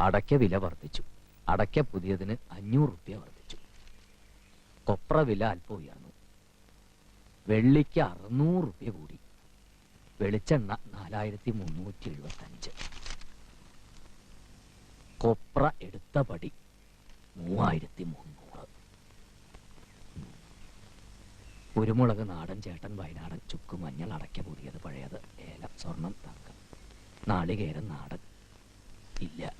അടയ്ക്ക വില വർദ്ധിച്ചു. അടയ്ക്ക പുതിയതിന് അഞ്ഞൂറ് റുപ്യ വർദ്ധിച്ചു. കൊപ്ര വില അല്പം ഉയർന്നു. വെള്ളിക്ക് അറുന്നൂറ് റുപ്യ കൂടി. വെളിച്ചെണ്ണ നാലായിരത്തി മുന്നൂറ്റി എഴുപത്തി അഞ്ച് കൊപ്ര എടുത്ത പടി മൂവായിരത്തി മുന്നൂറ് കുരുമുളക് നാടൻ ചേട്ടൻ വയനാടൻ ചുക്ക് മഞ്ഞൾ അടയ്ക്ക പുതിയത് പഴയത് ഏലം സ്വർണം തക്കം നാളികേരം നാടൻ ഇല്ല.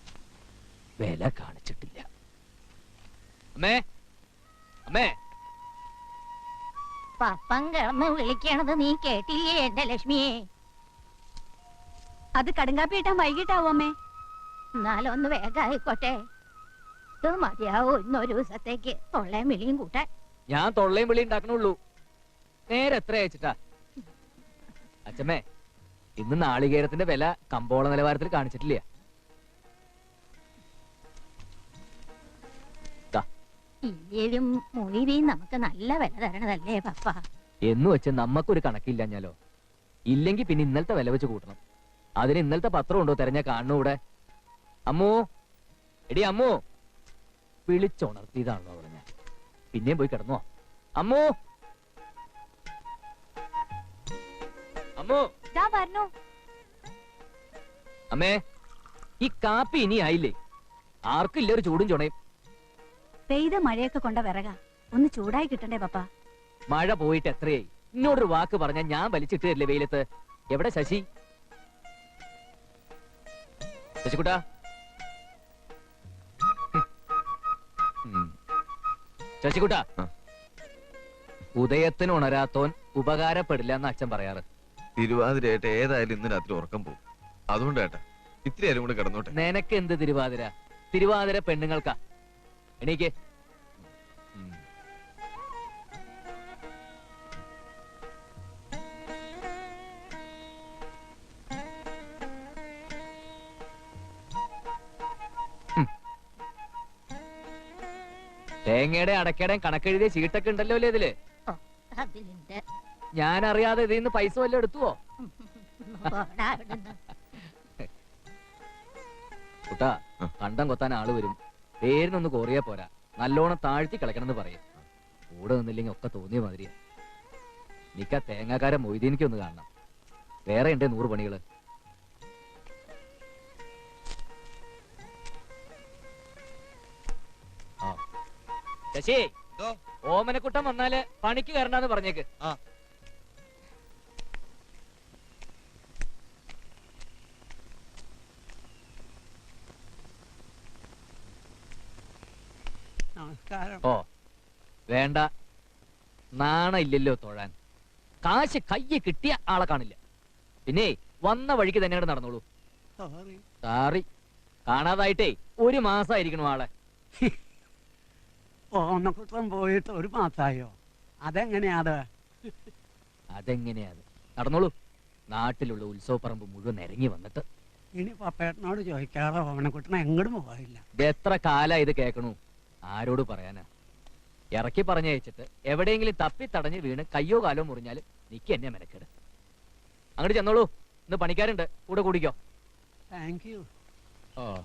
വില കാണിച്ചിട്ടില്ല. അമ്മേ അമ്മേ. കിടന്ന് വിളിക്കണത് നീ കേട്ടില്ലേ എന്റെ ലക്ഷ്മിയെ? അത് കടുങ്കാപ്പി ഇട്ടാൻ വൈകിട്ടാവോ അമ്മേ? എന്നാലും ഒന്ന് വേഗായിക്കോട്ടെ ഇത് മതിയാവും ഇന്നൊരു ദിവസത്തേക്ക് തൊള്ളയും വിളിയും കൂട്ടാൻ. ഞാൻ തൊള്ളയും വിളി ഉണ്ടാക്കണുള്ളൂ. നേരെ എത്ര അയച്ചിട്ടാ? അച്ഛമ്മേ ഇന്ന് നാളികേരത്തിന്റെ വില കമ്പോള നിലവാരത്തിൽ കാണിച്ചിട്ടില്ല. ഇല്ലേലും മൊയ്തീൻ നമുക്ക് നല്ല വില തരണതല്ലേ പപ്പ? എന്ന് വെച്ച് നമ്മക്കൊരു കണക്കില്ലഞ്ഞാലോ? ഇല്ലെങ്കിൽ പിന്നെ ഇന്നലത്തെ വില വെച്ച് കൂട്ടണം. അതിന് ഇന്നലത്തെ പത്രം ഉണ്ടോ തെരഞ്ഞ കാണണു ഇവിടെ? അമ്മോ? എടി അമ്മോ? വിളിച്ചുണർത്തിയതാണല്ലോ പറഞ്ഞ. പിന്നെയും പോയി കിടന്നോ. അമ്മോ? അമ്മോ? പറഞ്ഞു. അമ്മേ ഈ കാപ്പി ഇനി ആയില്ലേ? ആർക്കും ഇല്ല ഒരു ചൂടും ചുണയും. പെയ്ത മഴയൊക്കെ കൊണ്ട വിറക. ഒന്ന് ചൂടായി കിട്ടണ്ടേ പപ്പ. മഴ പോയിട്ട് എത്രയായി? ഇന്നോടൊരു വാക്ക് പറഞ്ഞ ഞാൻ വലിച്ചിട്ട് തരില്ലേ വെയിലത്ത്? എവിടെ ശശി? ശശിക്കുട്ടാ. ശശിക്കുട്ടാ. ശശികുട്ടാ ഉദയത്തിന് ഉണരാത്തോൻ ഉപകാരപ്പെടില്ല എന്ന് അച്ഛൻ പറയാറ്. തിരുവാതിരയായിട്ട് ഏതായാലും ഇന്ന് രാത്രി ഉറക്കം പോകും. അതുകൊണ്ടേട്ടാ ഇത്തിരി കൂടെ കിടന്നോട്ടെ. നിനക്ക് എന്ത് തിരുവാതിര? തിരുവാതിര പെണ്ണുങ്ങൾക്കാ. എണീക്ക്. തേങ്ങയുടെ അടക്കയുടെയും കണക്കെഴുതിയ ചീട്ടൊക്കെ ഉണ്ടല്ലോ അല്ലേ ഇതിൽ? ഞാൻ അറിയാതെ ഇതിൽ നിന്ന് പൈസ വല്ലതും എടുത്തുവോ? കുട്ടാ കണ്ടം കൊത്താൻ ആൾ വരും. പേരിനൊന്ന് കോറിയാ പോരാ. നല്ലോണം താഴ്ത്തി കളിക്കണമെന്ന് പറയും. കൂടെ നിന്നില്ലെങ്കിൽ ഒക്കെ തോന്നിയ മാതിരിയാ. മിക്ക തേങ്ങാക്കാരൻ മൊയ്തീനിക്ക് ഒന്ന് കാണണം. വേറെ ഉണ്ട് നൂറ് പണികൾ. ശശി ഓമനക്കുട്ടം വന്നാൽ പണിക്ക് കയറണ്ടെന്ന് പറഞ്ഞേക്ക്. നമസ്കാരം. ഓ വേണ്ട. നാണ ഇല്ലല്ലോ തൊഴാൻ. കാശ് കയ്യെ കിട്ടിയ ആളെ കാണില്ല. പിന്നെ വന്ന വഴിക്ക് തന്നെ നടന്നോളൂ. സോറി സാറി കാണാതായിട്ടേ ഒരു മാസമായിരിക്കണു ആളെ. ഓണക്കുട്ടം പോയിട്ട് ഒരു മാസായോ? അതെങ്ങനെയാത്? അതെങ്ങനെയാത്? അതെങ്ങനെയാ അത് നടന്നോളൂ. നാട്ടിലുള്ള ഉത്സവപ്പറമ്പ് മുഴുവൻ ഇറങ്ങി വന്നിട്ട്. ഇനി പപ്പേട്ടനോട് ചോദിക്കാതെ ഓണക്കുട്ടനെ എങ്ങോട്ടും പോയില്ല ഇത് എത്ര കാലാ ഇത് കേക്കണു? ആരോട് പറയാനാ? ഇറക്കി പറഞ്ഞയച്ചിട്ട് എവിടെയെങ്കിലും തപ്പി തടഞ്ഞ് വീണ് കയ്യോ കാലോ മുറിഞ്ഞാൽ നിക്ക് എന്നെ മെനക്കെട്. അങ്ങോട്ട് ചെന്നോളൂ. ഇന്ന് പണിക്കാരുണ്ട്. കൂടെ കൂടിക്കോ. Thank you oh.